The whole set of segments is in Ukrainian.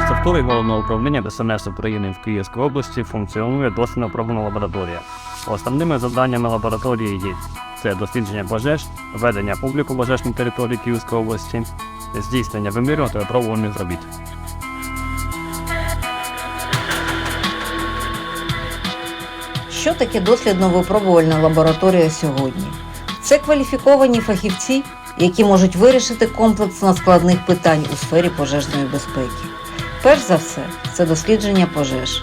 території головного управління ДСНС України в Київській області функціонує дослідно-пробна лабораторія. Основними завданнями лабораторії є це дослідження пожеж, ведення публіку пожеж на території Київської області, здійснення вимірювань та випробувальних робіт. Що таке дослідно-випробувальна лабораторія сьогодні? Це кваліфіковані фахівці, які можуть вирішити комплексно складних питань у сфері пожежної безпеки. Перш за все, це дослідження пожеж.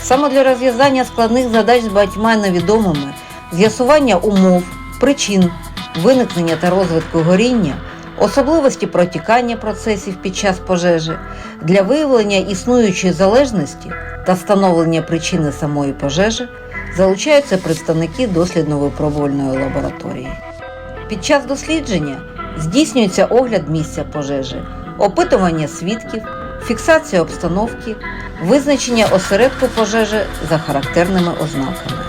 Саме для розв'язання складних задач з багатьма невідомими, з'ясування умов, причин, виникнення та розвитку горіння, особливості протікання процесів під час пожежі, для виявлення існуючої залежності та встановлення причини самої пожежі залучаються представники дослідно-випробувальної лабораторії. Під час дослідження здійснюється огляд місця пожежі, опитування свідків, фіксація обстановки, визначення осередку пожежі за характерними ознаками.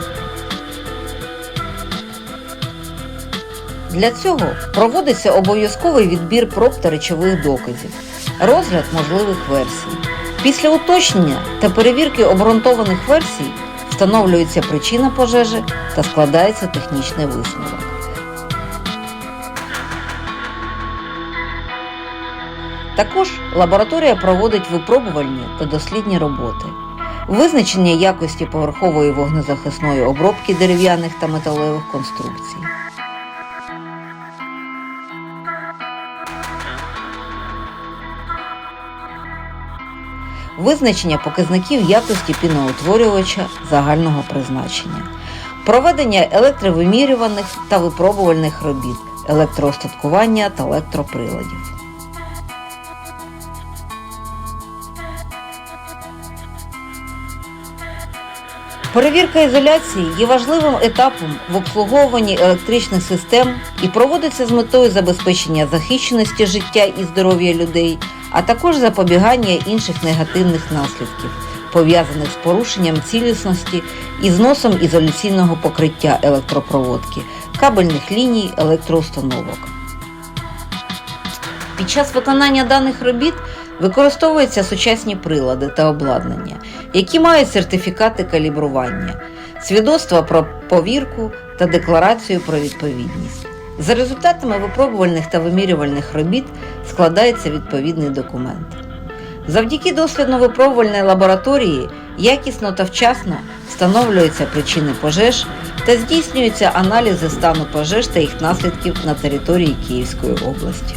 Для цього проводиться обов'язковий відбір проб та речових доказів, розгляд можливих версій. Після уточнення та перевірки обґрунтованих версій встановлюється причина пожежі та складається технічний висновок. Також лабораторія проводить випробувальні та дослідні роботи, визначення якості поверхової вогнезахисної обробки дерев'яних та металевих конструкцій. Визначення показників якості піноутворювача загального призначення, проведення електровимірюваних та випробувальних робіт, електроостаткування та електроприладів. Перевірка ізоляції є важливим етапом в обслуговуванні електричних систем і проводиться з метою забезпечення захищеності життя і здоров'я людей, а також запобігання інших негативних наслідків, пов'язаних з порушенням цілісності і зносом ізоляційного покриття електропроводки, кабельних ліній, електроустановок. Під час виконання даних робіт використовуються сучасні прилади та обладнання, які мають сертифікати калібрування, свідоцтва про повірку та декларацію про відповідність. За результатами випробувальних та вимірювальних робіт складається відповідний документ. Завдяки дослідно-випробувальній лабораторії якісно та вчасно встановлюються причини пожеж та здійснюються аналізи стану пожеж та їх наслідків на території Київської області.